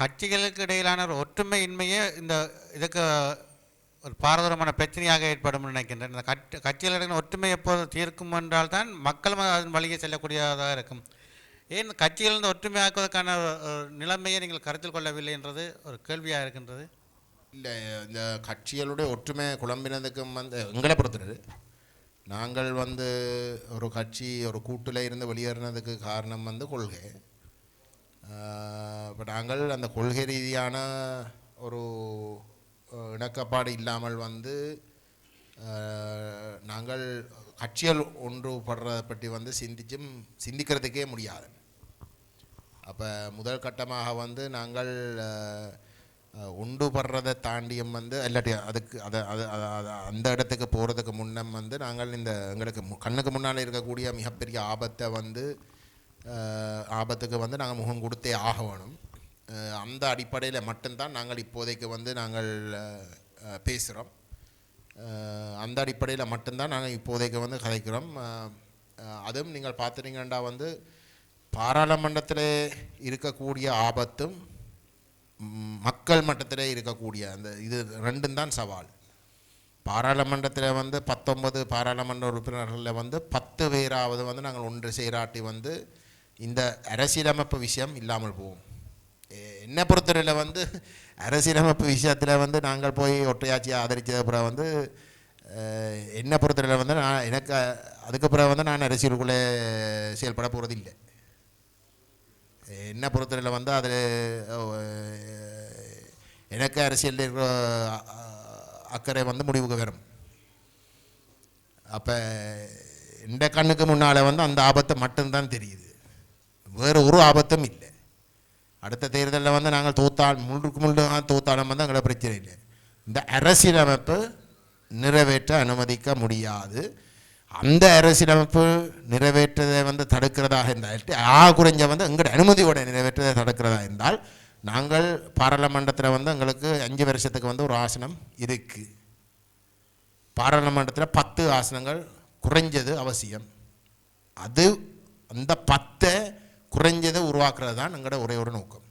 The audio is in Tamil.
கட்சிகளுக்கு இடையிலான ஒரு ஒற்றுமையின்மையே இந்த இதுக்கு ஒரு பாரதூரமான பிரச்சனையாக ஏற்படும் நினைக்கின்றேன். இந்த கட்சி கட்சிகளிடையே ஒற்றுமை எப்போது தீர்க்கும் என்றால் தான் மக்களும் அதன் வழியே செல்லக்கூடியதாக இருக்கும். ஏன் கட்சிகள் ஒற்றுமையாக்குவதற்கான ஒரு நிலைமையை நீங்கள் கருத்தில் கொள்ளவில்லை என்றது ஒரு கேள்வியாக இருக்கின்றது. இல்லை இந்த கட்சிகளுடைய ஒற்றுமை குழம்பினதுக்கும் வந்து எங்களை பொறுத்தது. நாங்கள் வந்து ஒரு கட்சி ஒரு கூட்டில் இருந்து வெளியேறினதுக்கு காரணம் வந்து கொள்கை. இப்போ நாங்கள் அந்த கொள்கை ரீதியான ஒரு இணக்கப்பாடு இல்லாமல் வந்து நாங்கள் கட்சிகள் ஒன்றுபடுறதை பற்றி வந்து சிந்திச்சும் சிந்திக்கிறதுக்கே முடியாது. அப்போ முதல் கட்டமாக வந்து நாங்கள் ஒன்றுபடுறதை தாண்டியும் வந்து இல்லாட்டி அதுக்கு அதை அது அந்த இடத்துக்கு போகிறதுக்கு முன்னம் வந்து நாங்கள் இந்த எங்களுக்கு கண்ணுக்கு முன்னால் இருக்கக்கூடிய மிகப்பெரிய ஆபத்தை வந்து ஆபத்துக்கு வந்து நாங்கள் முகம் கொடுத்தே ஆக வேணும் அந்த அடிப்படையில் மட்டும்தான் நாங்கள் இப்போதைக்கு வந்து நாங்கள் பேசுகிறோம் அந்த அடிப்படையில் மட்டும்தான் நாங்கள் இப்போதைக்கு வந்து கதைக்கிறோம். அதுவும் நீங்கள் பார்த்துட்டீங்கன்னா வந்து பாராளுமன்றத்தில் இருக்கக்கூடிய ஆபத்தும் மக்கள் மட்டத்தில் இருக்கக்கூடிய அந்த இது ரெண்டும் தான் சவால். பாராளுமன்றத்தில் வந்து பத்தொன்பது பாராளுமன்ற உறுப்பினர்களில் வந்து பத்து பேராவது வந்து நாங்கள் ஒன்று சேராட்டி வந்து இந்த அரசியலமைப்பு விஷயம் இல்லாமல் போகும். என்னை பொறுத்தவரையில் வந்து அரசியலமைப்பு விஷயத்தில் வந்து நாங்கள் போய் ஒற்றையாட்சியை ஆதரித்தது அப்புறம் வந்து என்னை பொறுத்தவரையில் வந்து நான் எனக்கு அதுக்கப்புறம் வந்து நான் அரசியலுக்குள்ளே செயல்பட போகிறது இல்லை என்னை பொறுத்தவரையில் வந்து அது எனக்கு அரசியலில் இருக்கிற அக்கறை வந்து முடிவுக்கு வரும். அப்போ இந்த கண்ணுக்கு முன்னால் வந்து அந்த ஆபத்தை மட்டும்தான் தெரியுது. வேறு ஒரு ஆபத்தும் இல்லை. அடுத்த தேர்தலில் வந்து நாங்கள் தோத்தால் முழுக்கு முழு தோத்தாலும் வந்து எங்களை பிரச்சனை இல்லை. இந்த அரசியலமைப்பு நிறைவேற்ற அனுமதிக்க முடியாது. அந்த அரசியலமைப்பு நிறைவேற்றதை வந்து தடுக்கிறதாக இருந்தால் ஆ குறைஞ்ச வந்து எங்களுடைய அனுமதியோட நிறைவேற்றதை தடுக்கிறதா இருந்தால் நாங்கள் பாராளுமன்றத்தில் வந்து எங்களுக்கு அஞ்சு வருஷத்துக்கு வந்து ஒரு ஆசனம் இருக்குது பாராளுமன்றத்தில் பத்து ஆசனங்கள் குறைஞ்சது அவசியம். அது அந்த பத்தை குறைஞ்சதை உருவாக்குறது தான் எங்களோட ஒரே ஒரு நோக்கம்.